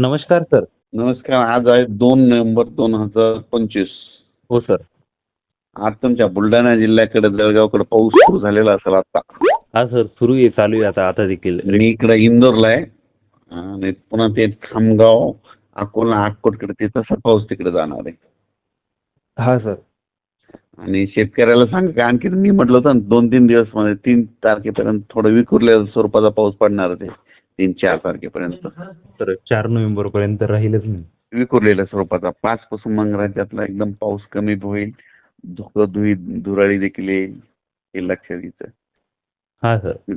नमस्कार सर. नमस्कार. आज आहे दोन नोव्हेंबर दोन हजार पंचवीस. हो सर. आज तुमच्या बुलढाणा जिल्ह्याकडे जळगावकडे पाऊस सुरू झालेला असेल आता. हा सर. सुरू आहे चालू आहे आता आता देखील. मी इकडे इंदोरला आहे. आणि पुन्हा ते खामगाव अकोला अक्कोटकडे ते तसा पाऊस तिकडे जाणार आहे. हा सर. आणि शेतकऱ्याला सांगा का आणखी मी म्हटलं होतं ना दोन तीन दिवसमध्ये तीन तारखेपर्यंत थोडं विखुरल्या स्वरूपाचा पाऊस पडणार आहे. तीन चार तारखेपर्यंत. तर चार नोव्हेंबर पर्यंत राहीलच नाही. विखुरलेल्या स्वरूपाचा पाच पासून मग राज्यातला एकदम पाऊस कमी होईल. धुकं धुई धुराळी देखील येईल. हे लक्षात घ्यायचं. हा सर.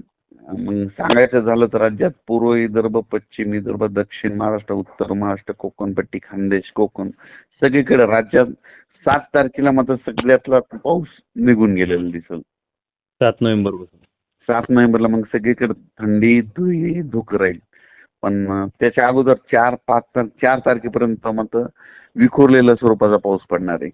मग सांगायचं झालं तर राज्यात पूर्व विदर्भ पश्चिम विदर्भ दक्षिण महाराष्ट्र उत्तर महाराष्ट्र कोकणपट्टी खानदेश कोकण. सगळीकडे राज्यात सात तारखेला मात्र सगळ्यातला पाऊस निघून गेलेला दिसल. सात नोव्हेंबरपासून सात नोव्हेंबरला मग सगळीकडे थंडी धुई धुकं राहील. पण त्याच्या अगोदर चार पाच तार चार तारखेपर्यंत मात्र विखुरलेल्या स्वरूपाचा पाऊस पडणार आहे.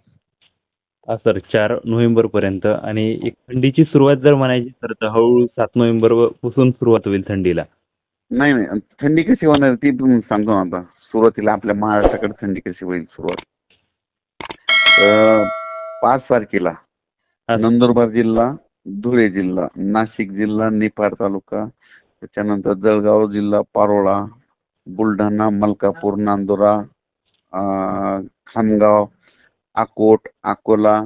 हा सर चार नोव्हेंबर पर्यंत आणि एक थंडीची सुरुवात जर म्हणायची तर तर हळूहळू सात नोव्हेंबरपासून सुरुवात होईल थंडीला. नाही नाही थंडी कशी होणार ती पण सांगतो ना आता. सुरुवातीला आपल्या महाराष्ट्राकडे थंडी कशी होईल सुरुवात. अं, पाच तारखेला. नंदुरबार जिल्हा धुळे जिल्हा नाशिक जिल्हा निफाड तालुका त्याच्यानंतर जळगाव जिल्हा पारोळा बुलढाणा मलकापूर नांदुरा खामगाव अकोट अकोला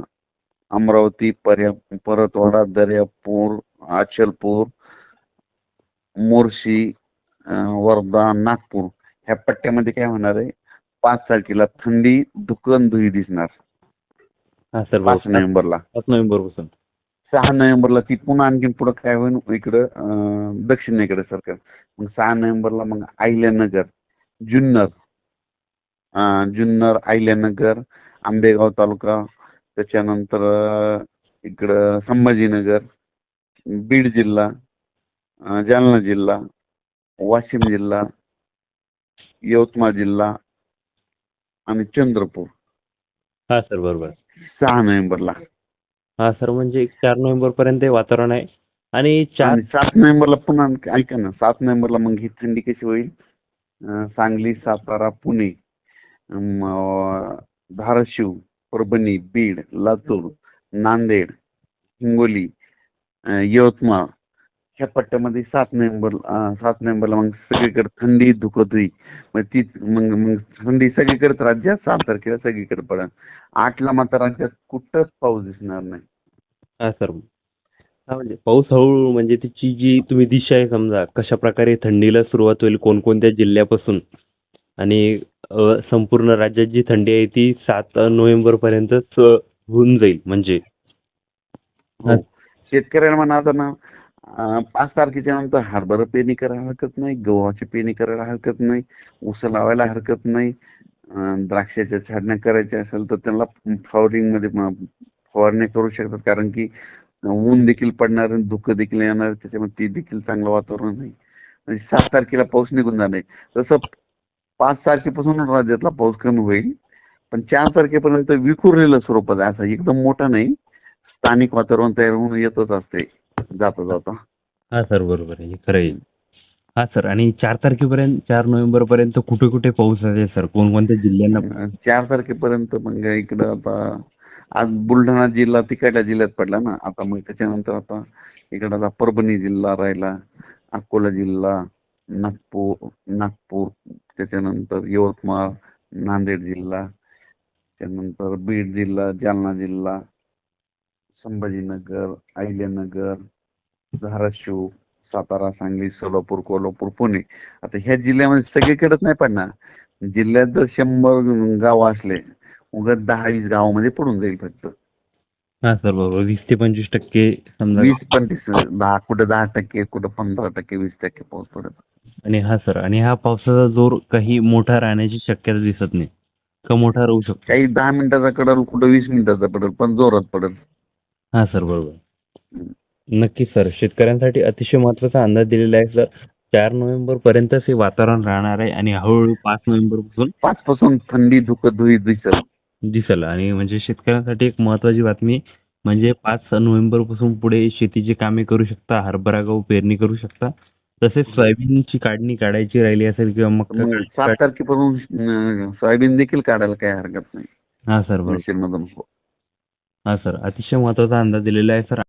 अमरावती पर्या परतवाडा दर्यापूर अचलपूर मोर्शी वर्धा नागपूर. ह्या पट्ट्यामध्ये काय होणार आहे? पाच तारखेला थंडी धुकन धुई दिसणार. पाच. नोव्हेंबरला. सात नोव्हेंबरपासून सहा नोव्हेंबरला ती पुन्हा आणखीन पुढं काय होईल इकडं दक्षिणेकडे सरकार. मग सहा नोव्हेंबरला मग अहिल्यानगर जुन्नर. जुन्नर अहिल्यानगर आंबेगाव तालुका. त्याच्यानंतर इकडं संभाजीनगर बीड जिल्हा जालना जिल्हा वाशिम जिल्हा यवतमाळ जिल्हा आणि चंद्रपूर. हा सर बरोबर. सहा नोव्हेंबरला. हा सर म्हणजे चार नोव्हेंबर पर्यंत हे वातावरण आहे. आणि चार आणि सात नोव्हेंबरला पुन्हा ऐका ना सात नोव्हेंबरला मग ही थंडी कशी होईल? अं, सांगली सातारा पुणे अं, धाराशिव परभणी बीड लातूर नांदेड हिंगोली अं, यवतमाळ ह्या पट्ट्यामध्ये सात नोव्हेंबर अं, सात नोव्हेंबरला मग सगळीकडे थंडी धुकत होईल. मग ती मग मग थंडी सगळीकडेच राज्यात सात तारखेला सगळीकडे पडेल. आठला मात्र राज्यात कुठंच पाऊस दिसणार नाही. हा सर. हा म्हणजे? पाऊस हळूहळू म्हणजे तिची जी तुम्ही दिशा आहे समजा कशा प्रकारे थंडीला सुरुवात होईल कोणकोणत्या जिल्ह्यापासून? आणि संपूर्ण राज्यात जी थंडी आहे ती सात नोव्हेंबर पर्यंतच अ, होऊन जाईल म्हणजे? हो. शेतकऱ्यांना म्हणा आता ना अं, पाच तारखेच्या नंतर हरभरा पेरणी करायला हरकत नाही गव्हाची पेरणी करायला हरकत नाही ऊस लावायला हरकत नाही अं, द्राक्षाच्या छाडण्या करायच्या असेल तर त्यांना फ्लॉवरिंगमध्ये म- फवारणी करू शकतात. कारण की ऊन देखील पडणार आणि धुकं देखील येणार. त्याच्यामुळे ती देखील चांगलं वातावरण नाही म्हणजे सात तारखेला पाऊस निघून जाणार. आहे. तसं पाच तारखेपासून राज्यातला पाऊस कमी होईल. पण चार तारखेपर्यंत विखुरलेलं स्वरूपात आहे. असं एकदम मोठं नाही. स्थानिक वातावरण तयार होऊन येतच असते. जाता जाता. हा सर बरोबर आहे. खरं आहे. हा सर आणि चार तारखेपर्यंत चार नोव्हेंबर पर्यंत कुठे कुठे पाऊस आहे सर? कोणकोणत्या जिल्ह्यांना? चार तारखेपर्यंत मग इकडं आता आज बुलढाणा जिल्हा तिकडल्या जिल्ह्यात पडला ना. आता मग त्याच्यानंतर आता इकडचा परभणी जिल्हा राहिला अकोला जिल्हा नागपूर नागपूर त्याच्यानंतर यवतमाळ नांदेड जिल्हा त्यानंतर बीड जिल्हा जालना जिल्हा संभाजीनगर अहिल्यानगर धाराशिव सातारा सांगली सोलापूर कोल्हापूर पुणे. आता ह्या जिल्ह्यामध्ये सगळीकडेच नाही पडणार. जिल्ह्यात जर शंभर गाव असले उगाच दहा वीस गावामध्ये पडून जाईल फक्त. हा सर बरोबर. वीस ते पंचवीस टक्के समजा वीस पंचवीस दहा कुठं दहा टक्के कुठं पंधरा टक्के वीस टक्के पाऊस पडत. आणि हा सर आणि हा पावसाचा जोर काही मोठा राहण्याची शक्यता दिसत नाही. का मोठा राहू शकतो? काही दहा मिनिटाचा पडेल कुठं वीस मिनिटाचा पडेल पण जोरात पडेल. हा सर बरोबर. नक्की सर शेतकऱ्यांसाठी अतिशय महत्त्वाचा अंदाज दिलेला आहे सर. चार नोव्हेंबर पर्यंतच हे वातावरण राहणार आहे आणि हळूहळू पाच नोव्हेंबरपासून पाच पासून थंडी धुकं धुई दिसल दिसेल. आणि म्हणजे शेतकऱ्यांसाठी एक महत्त्वाची बातमी म्हणजे पाच नोव्हेंबरपासून पुढे शेतीची कामे करू शकता हरभरा गहू पेरणी करू शकता. तसेच सोयाबीनची काढणी काढायची राहिली असेल किंवा मग सात तारखेपासून सोयाबीन देखील काढायला काही हरकत नाही. हा सर बरोबर. हा सर अतिशय महत्त्वाचा अंदाज दिलेला आहे सर.